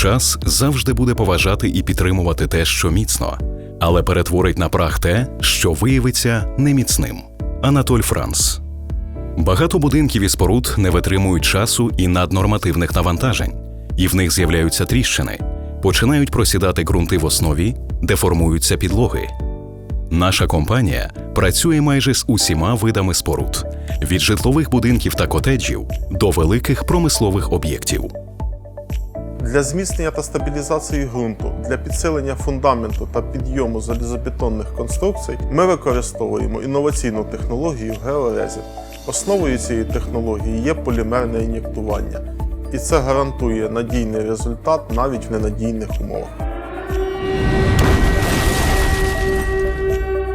Час завжди буде поважати і підтримувати те, що міцно, але перетворить на прах те, що виявиться неміцним. Анатоль Франс. Багато будинків і споруд не витримують часу і наднормативних навантажень, і в них з'являються тріщини, починають просідати ґрунти в основі, деформуються підлоги. Наша компанія працює майже з усіма видами споруд від житлових будинків та котеджів до великих промислових об'єктів. Для зміцнення та стабілізації ґрунту, для підсилення фундаменту та підйому залізобетонних конструкцій ми використовуємо інноваційну технологію георезін. Основою цієї технології є полімерне ін'єктування, і це гарантує надійний результат навіть в ненадійних умовах.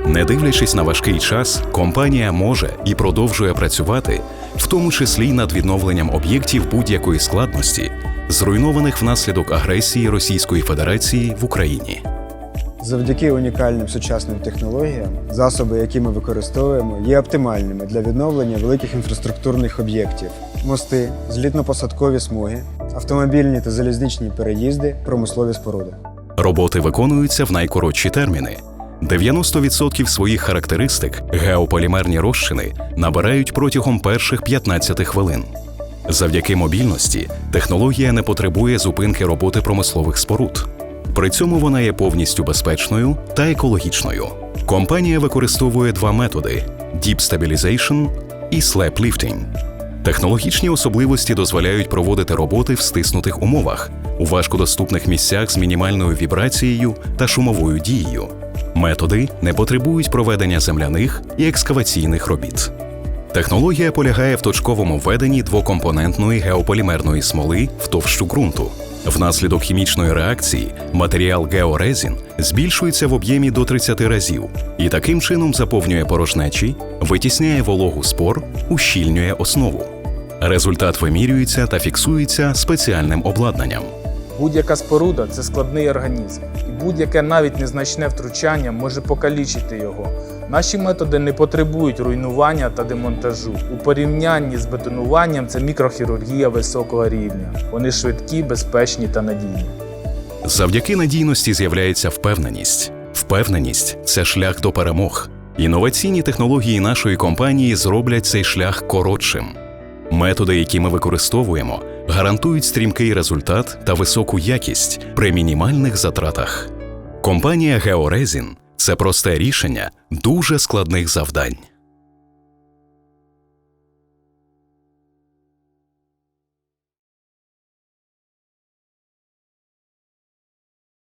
Не дивлячись на важкий час, компанія може і продовжує працювати, в тому числі над відновленням об'єктів будь-якої складності, зруйнованих внаслідок агресії Російської Федерації в Україні. Завдяки унікальним сучасним технологіям, засоби, які ми використовуємо, є оптимальними для відновлення великих інфраструктурних об'єктів: мости, злітно-посадкові смуги, автомобільні та залізничні переїзди, промислові споруди. Роботи виконуються в найкоротші терміни. 90% своїх характеристик геополімерні розчини набирають протягом перших 15 хвилин. Завдяки мобільності технологія не потребує зупинки роботи промислових споруд. При цьому вона є повністю безпечною та екологічною. Компанія використовує два методи: Deep Stabilization і Slab Lifting. Технологічні особливості дозволяють проводити роботи в стиснутих умовах у важкодоступних місцях з мінімальною вібрацією та шумовою дією. Методи не потребують проведення земляних і екскаваційних робіт. Технологія полягає в точковому введенні двокомпонентної геополімерної смоли в товщу ґрунту. Внаслідок хімічної реакції матеріал георезін збільшується в об'ємі до 30 разів і таким чином заповнює порожнечі, витісняє вологу спор, ущільнює основу. Результат вимірюється та фіксується спеціальним обладнанням. Будь-яка споруда це складний організм, і будь-яке навіть незначне втручання може покалічити його. Наші методи не потребують руйнування та демонтажу. У порівнянні з бетонуванням це мікрохірургія високого рівня. Вони швидкі, безпечні та надійні. Завдяки надійності з'являється впевненість. Впевненість це шлях до перемог. Інноваційні технології нашої компанії зроблять цей шлях коротшим. Методи, які ми використовуємо, гарантують стрімкий результат та високу якість при мінімальних затратах. Компанія Георезін це просте рішення дуже складних завдань.